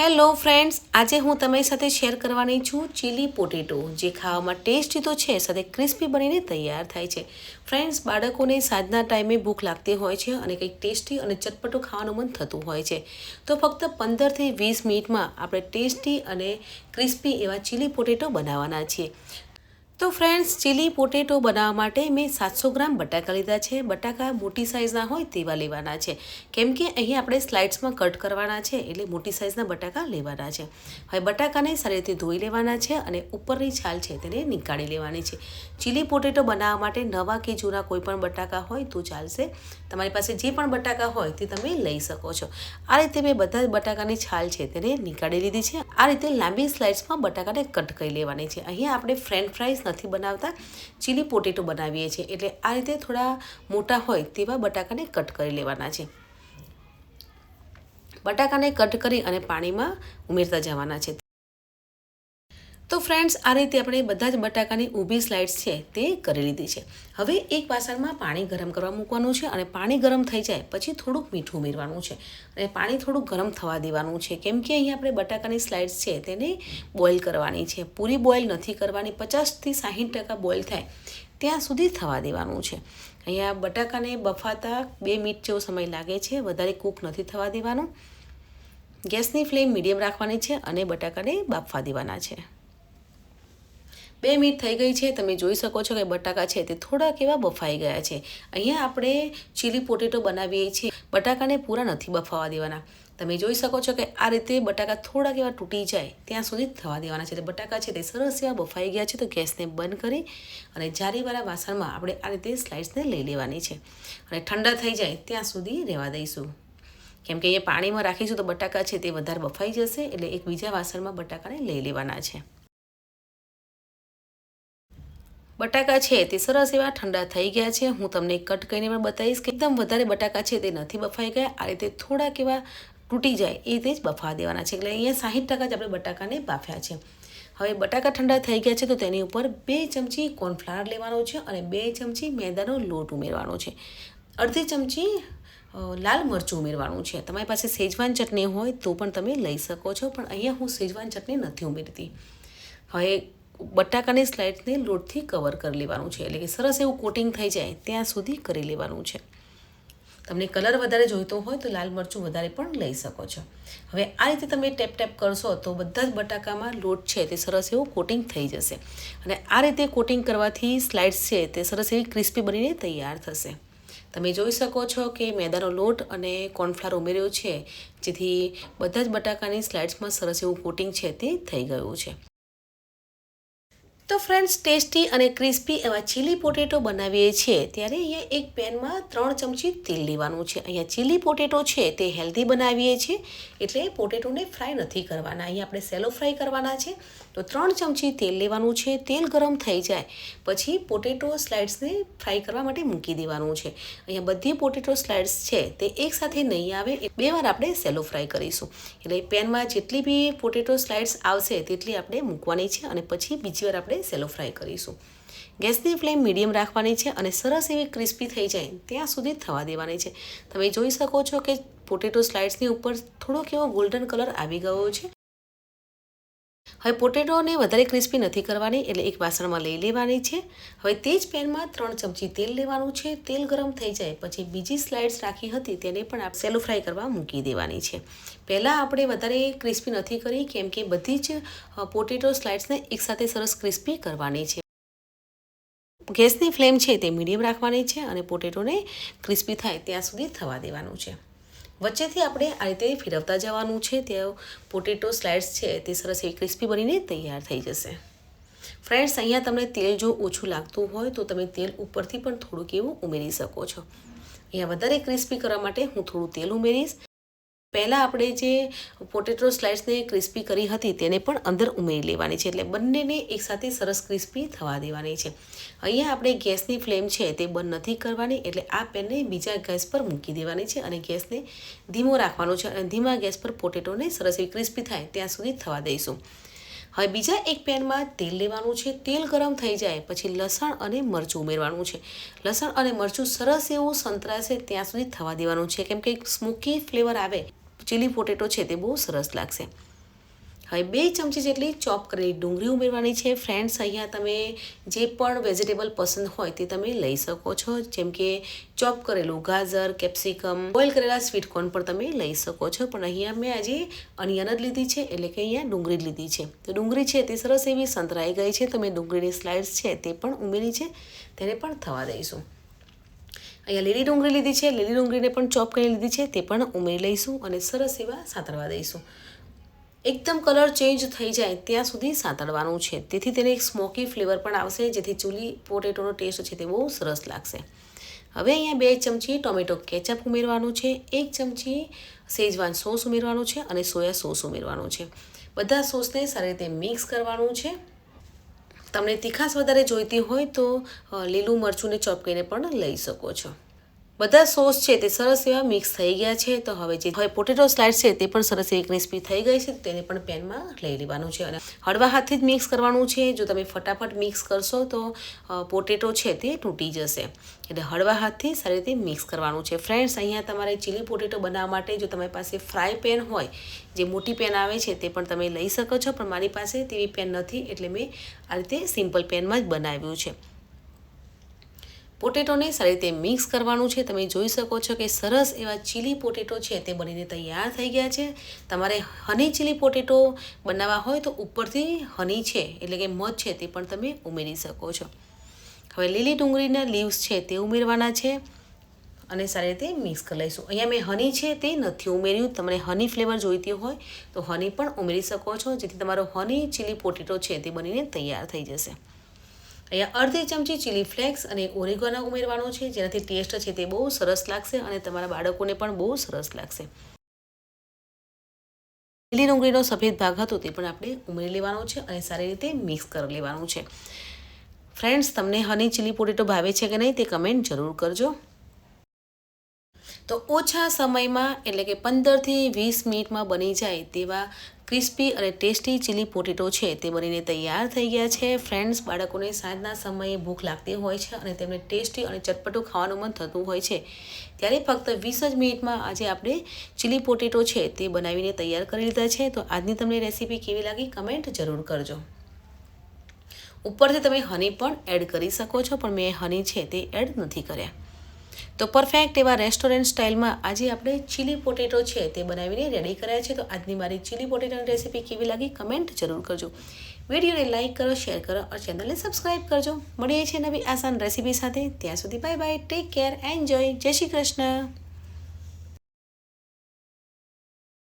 Hello friends, આજે હું તમારી સાથે શેર કરવાની છું ચીલી પોટેટો, જે ખાવામાં ટેસ્ટી તો છે, સાથે ક્રિસ્પી બનીને તૈયાર થાય છે. ફ્રેન્ડ્સ, બાળકોને સાંજના ટાઈમે ભૂખ લાગતી હોય છે અને કંઈક ટેસ્ટી અને ચટપટું ખાવાનું મન થતું હોય છે. તો ફક્ત પંદરથી વીસ મિનિટમાં આપણે ટેસ્ટી અને ક્રિસ્પી એવા ચીલી પોટેટો બનાવવાના છીએ. તો ફ્રેન્ડ્સ ચીલી પોટેટો બનાવવા માટે મેં સાતસો ગ્રામ બટાકા લીધા છે. બટાકા મોટી સાઇઝના હોય તેવા લેવાના છે. કેમ કે અહીં આપણે સ્લાઇડ્સમાં કટ કરવાના છે એટલે મોટી સાઇઝના બટાકા લેવાના છે. હવે બટાકાને સારી રીતે ધોઈ લેવાના છે અને ઉપરની છાલ છે તેને નીકાળી લેવાની છે. ચીલી પોટેટો બનાવવા માટે નવા કે જૂના કોઈ પણ બટાકા હોય તો ચાલશે. તમારી પાસે જે પણ બટાકા હોય તે તમે લઈ શકો છો. આ રીતે મેં બધા જ બટાકાની છાલ છે તેને નીકાળી લીધી છે. આ રીતે લાંબી સ્લાઇડ્સમાં બટાકાને કટ કરી લેવાની છે. અહીંયા આપણે ફ્રેન્ચ ફ્રાઈઝ નથી બનાવતા. ચીલી પોટેટો બનાવીએ છીએ. એટલે આ રીતે થોડા મોટા હોય તેવા બટાકાને કટ કરી લેવાના છે. બટાકાને કટ કરી અને પાણીમાં ઉમેરતા જવાના છે. તો ફ્રેન્ડ્સ આ રીતે આપણે બધા જ બટાકાની ઊભી સ્લાઇડ્સ છે તે કરી લીધી છે. હવે એક વાસણમાં પાણી ગરમ કરવા મૂકવાનું છે અને પાણી ગરમ થઈ જાય પછી થોડુંક મીઠું ઉમેરવાનું છે. અને પાણી થોડુંક ગરમ થવા દેવાનું છે કેમ કે અહીં આપણે બટાકાની સ્લાઇડ્સ છે તેને બોઇલ કરવાની છે. પૂરી બોઇલ નથી કરવાની પચાસથી સાહીઠ ટકા બોઇલ થાય ત્યાં સુધી થવા દેવાનું છે. અહીંયા બટાકાને બફાતા બે મિનિટ જેવો સમય લાગે છે, વધારે કૂક નથી થવા દેવાનું. ગેસની ફ્લેમ મીડિયમ રાખવાની છે અને બટાકાને બાફવા દેવાના છે. બે મિનિટ થઈ ગઈ છે, તમે જોઈ શકો છો કે બટાકા છે તે થોડા કેવા બફાઈ ગયા છે. અહીંયા આપણે ચીલી પોટેટો બનાવીએ છીએ, બટાકાને પૂરા નથી બફાવા દેવાના. તમે જોઈ શકો છો કે આ રીતે બટાકા થોડા કેવા તૂટી જાય, ત્યાં સુધી થવા દેવાના છે. એટલે બટાકા છે તે સરસ એવા બફાઈ ગયા છે, તો ગેસને બંધ કરી અને જારીવાળા વાસણમાં આપણે આ રીતે સ્લાઇસને લઈ લેવાની છે. અને ઠંડા થઈ જાય ત્યાં સુધી રહેવા દઈશું. કેમ કે અહીંયા પાણીમાં રાખીશું તો બટાકા છે તે વધારે બફાઈ જશે, એટલે એક બીજા વાસણમાં બટાકાને લઈ લેવાના છે. બટાકા છે તે સરસ એવા ઠંડા થઈ ગયા છે. હું તમને કટ કરીને પણ બતાવીશ કે એકદમ વધારે બટાકા છે તે નથી બફાઈ ગયા. આ રીતે થોડાક એવા તૂટી જાય એ રીતે જ બફા દેવાના છે. એટલે અહીંયા સાહીઠ ટકા જ આપણે બટાકાને બાફ્યા છે. હવે બટાકા ઠંડા થઈ ગયા છે તો તેની ઉપર બે ચમચી કોર્નફ્લાવર લેવાનો છે અને બે ચમચી મેદાનો લોટ ઉમેરવાનો છે. અડધી ચમચી લાલ મરચું ઉમેરવાનું છે. તમારી પાસે સેજવાન ચટણી હોય તો પણ તમે લઈ શકો છો, પણ અહીંયા હું સેજવાન ચટણી નથી ઉમેરતી. હવે બટાકાની સ્લાઇડને લોટથી કવર કરી લેવાનું છે. એટલે કે સરસ એવું કોટિંગ થઈ જાય ત્યાં સુધી કરી લેવાનું છે. તમને કલર વધારે જોઈતો હોય તો લાલ મરચું વધારે પણ લઈ શકો છો. હવે આ રીતે તમે ટેપ ટેપ કરશો તો બધા જ બટાકામાં લોટ છે તે સરસ એવું કોટિંગ થઈ જશે. અને આ રીતે કોટિંગ કરવાથી સ્લાઇડ્સ છે તે સરસ એવી ક્રિસ્પી બનીને તૈયાર થશે. તમે જોઈ શકો છો કે મેદાનો લોટ અને કોર્નફ્લાવર ઉમેર્યો છે. જેથી બધા જ બટાકાની સ્લાઇડ્સમાં સરસ એવું કોટિંગ છે તે થઈ ગયું છે. તો ફ્રેન્ડ્સ, ટેસ્ટી અને ક્રિસ્પી એવા ચીલી પોટેટો બનાવીએ છીએ. ત્યારે અહીંયા એક પેનમાં ત્રણ ચમચી તેલ લેવાનું છે. અહીંયા ચીલી પોટેટો છે તે હેલ્ધી બનાવીએ છીએ. એટલે પોટેટોને ફ્રાય નથી કરવાના. અહીંયા આપણે સેલો ફ્રાય કરવાના છે. તો ત્રણ ચમચી તેલ લેવાનું છે. તેલ ગરમ થઈ જાય. પછી પોટેટો સ્લાઇડ્સને ફ્રાય કરવા માટે મૂકી દેવાનું છે. અહીંયા બધી પોટેટો સ્લાઇડ્સ છે તે એકસાથે નહીં આવે. બે વાર આપણે સેલો ફ્રાય કરીશું. એટલે પેનમાં જેટલી બી પોટેટો સ્લાઇડ્સ આવશે, તેટલી આપણે મૂકવાની છે. અને પછી બીજી વાર આપણે સેલો ફ્રાય કરીશું. ગેસની ફ્લેમ મીડિયમ રાખવાની છે અને સરસ એવી ક્રિસ્પી થઈ જાય ત્યાં સુધી થવા દેવાની છે. તમે જોઈ શકો છો કે પોટેટો સ્લાઇડ્સની ઉપર થોડોક એવો ગોલ્ડન કલર આવી ગયો છે. હવે પોટેટોને વધારે ક્રિસ્પી નથી કરવાની એટલે એક વાસણમાં લઈ લેવાની છે. હવે તે જ પેનમાં ત્રણ ચમચી તેલ લેવાનું છે. તેલ ગરમ થઈ જાય પછી બીજી સ્લાઇડ્સ રાખી હતી તેને પણ આપણે સેલો ફ્રાય કરવા મૂકી દેવાની છે. પહેલાં આપણે વધારે ક્રિસ્પી નથી કરી, કેમ કે બધી જ પોટેટો સ્લાઇડ્સને એકસાથે સરસ ક્રિસ્પી કરવાની છે. ગેસની ફ્લેમ છે તે મીડિયમ રાખવાની છે અને પોટેટોને ક્રિસ્પી થાય ત્યાં સુધી થવા દેવાનું છે. વચ્ચેથી આપણે આ રીતે ફેરવતા જવાનું છે, ત્યાં પોટેટો સ્લાઇડ્સ છે તે સરસ એવી ક્રિસ્પી બનીને તૈયાર થઈ જશે. ફ્રેન્ડ્સ અહીંયા તમને તેલ જો ઓછું લાગતું હોય તો તમે તેલ ઉપરથી પણ થોડુંક એવું ઉમેરી શકો છો. અહીંયા વધારે ક્રિસ્પી કરવા માટે હું થોડું તેલ ઉમેરીશ. પહેલાં આપણે જે પોટેટો સ્લાઇડ્સને ક્રિસ્પી કરી હતી તેને પણ અંદર ઉમેરી લેવાની છે એટલે બંનેને એકસાથે સરસ ક્રિસ્પી થવા દેવાની છે. અહીંયા આપણે ગેસની ફ્લેમ છે તે બંધ નથી કરવાની એટલે આ પેનને બીજા ગેસ પર મૂકી દેવાની છે અને ગેસને ધીમો રાખવાનો છે અને ધીમા ગેસ પર પોટેટોને સરસ એવી ક્રિસ્પી થાય ત્યાં સુધી થવા દઈશું. હવે બીજા એક પેનમાં તેલ લેવાનું છે. તેલ ગરમ થઈ જાય પછી લસણ અને મરચું ઉમેરવાનું છે. લસણ અને મરચું સરસ એવું સંતરાશે ત્યાં સુધી થવા દેવાનું છે. કેમ કે સ્મોકી ફ્લેવર આવે ચીલી પોટેટો છે તે બહુ સરસ લાગશે. હવે બે ચમચી જેટલી ચોપ કરેલી ડુંગળી ઉમેરવાની છે. ફ્રેન્ડ્સ અહીંયા તમે જે પણ વેજીટેબલ પસંદ હોય તે તમે લઈ શકો છો. જેમ કે ચોપ કરેલું ગાજર કેપ્સિકમ બોઇલ કરેલા સ્વીટકોર્ન પણ તમે લઈ શકો છો. પણ અહીંયા મેં આજે અનિયન જ લીધી છે, એટલે કે અહીંયા ડુંગળી લીધી છે. તો ડુંગળી છે તે સરસ એવી સંતરાઈ ગઈ છે. તમે ડુંગળીની સ્લાઇડ્સ છે તે પણ ઉમેરી છે. તેને પણ થવા દઈશું. અહીંયા લીલી ડુંગળી લીધી છે. લીલી ડુંગળીને પણ ચોપ કરી લીધી છે. તે પણ ઉમેરી લઈશું અને સરસ એવા સાતરવા દઈશું. એકદમ કલર ચેન્જ થઈ જાય ત્યાં સુધી સાંતળવાનું છે. તેથી તેને એક સ્મોકી ફ્લેવર પણ આવશે, જેથી ચૂલી પોટેટોનો ટેસ્ટ છે તે બહુ સરસ લાગશે. હવે અહીંયા બે ચમચી ટોમેટો કેચઅપ ઉમેરવાનું છે. એક ચમચી શેજવાન સોસ ઉમેરવાનું છે અને સોયા સોસ ઉમેરવાનું છે. બધા સોસને સારી રીતે મિક્સ કરવાનું છે. તમને તીખાશ વધારે જોઈતી હોય તો લીલું મરચુંને ચોપકીને પણ લઈ શકો છો. બધા સોસ છે તે સરસ એવા મિક્સ થઈ ગયા છે. તો હવે જે હવે પોટેટો સ્લાઇડ છે તે પણ સરસ એવી ક્રિસ્પી થઈ ગઈ છે. તેને પણ પેનમાં લઈ લેવાનું છે. અને હળવા હાથથી જ મિક્સ કરવાનું છે. જો તમે ફટાફટ મિક્સ કરશો તો પોટેટો છે તે તૂટી જશે. એટલે હળવા હાથથી સારી રીતે મિક્સ કરવાનું છે. ફ્રેન્ડ્સ અહીંયા તમારે ચીલી પોટેટો બનાવવા માટે જો તમારી પાસે ફ્રાય પેન હોય, જે મોટી પેન આવે છે તે પણ તમે લઈ શકો છો. પણ મારી પાસે તેવી પેન નથી. એટલે મેં આ રીતે સિમ્પલ પેનમાં જ બનાવ્યું છે. પોટેટોને સારી રીતે મિક્સ કરવાનું છે. તમે જોઈ શકો છો કે સરસ એવા ચીલી પોટેટો છે, તે બનીને તૈયાર થઈ ગયા છે. તમારે હની ચીલી પોટેટો બનાવવા હોય તો ઉપરથી હની છે, એટલે કે મધ છે તે પણ તમે ઉમેરી શકો છો. હવે લીલી ડુંગળીના લીવ્સ છે તે ઉમેરવાના છે અને સારી રીતે મિક્સ કરી લઈશું. અહીંયા મેં હની છે તે નથી ઉમેર્યું. તમને હની ફ્લેવર જોઈતી હોય તો હની પણ ઉમેરી શકો છો, જેથી તમારો હની ચીલી પોટેટો છે તે બનીને તૈયાર થઈ જશે. અહીંયા અડધી ચમચી ચીલી ફ્લેક્સ અને ઓરેગોનો ઉમેરવાનો છે. જેનાથી ટેસ્ટ છે તે બહુ સરસ લાગશે અને તમારા બાળકોને પણ બહુ સરસ લાગશે. લીલી ડુંગળીનો સફેદ ભાગ હતો તે પણ આપણે ઉમેરી લેવાનો છે અને સારી રીતે મિક્સ કરી લેવાનું છે. ફ્રેન્ડ્સ તમને હની ચીલી પોટેટો ભાવે છે કે નહીં તે કમેન્ટ જરૂર કરજો. તો ઓછા સમયમાં, એટલે કે પંદરથી વીસ મિનિટમાં બની જાય તેવા ક્રિસ્પી અને ટેસ્ટી ચીલી પોટેટો છે તે બનીને તૈયાર થઈ ગયા છે. ફ્રેન્ડ્સ, બાળકોને સાંજના સમયે ભૂખ લાગતી હોય છે અને તેમને ટેસ્ટી અને ચટપટું ખાવાનું મન થતું હોય છે. ત્યારે ફક્ત વીસ જ મિનિટમાં આજે આપણે ચીલી પોટેટો છે તે બનાવીને તૈયાર કરી લીધા છે. તો આજની તમને રેસીપી કેવી લાગી કમેન્ટ જરૂર કરજો. ઉપરથી તમે હની પણ એડ કરી શકો છો, પણ મેં હની છે તે એડ નથી કર્યા. તો પરફેક્ટ એવા રેસ્ટોરન્ટ સ્ટાઇલમાં આજે આપણે ચીલી પોટેટો છે તે બનાવીને રેડી કર્યા છે. તો આજની મારી ચીલી પોટેટોની રેસીપી કેવી લાગી કમેન્ટ જરૂર કરજો. વિડીયોને લાઇક કરો શેર કરો અને ચેનલને સબસ્ક્રાઈબ કરજો. મળીએ છીએ નવી આસાન રેસીપી સાથે. ત્યાં સુધી bye bye take care enjoy જય શ્રી કૃષ્ણ.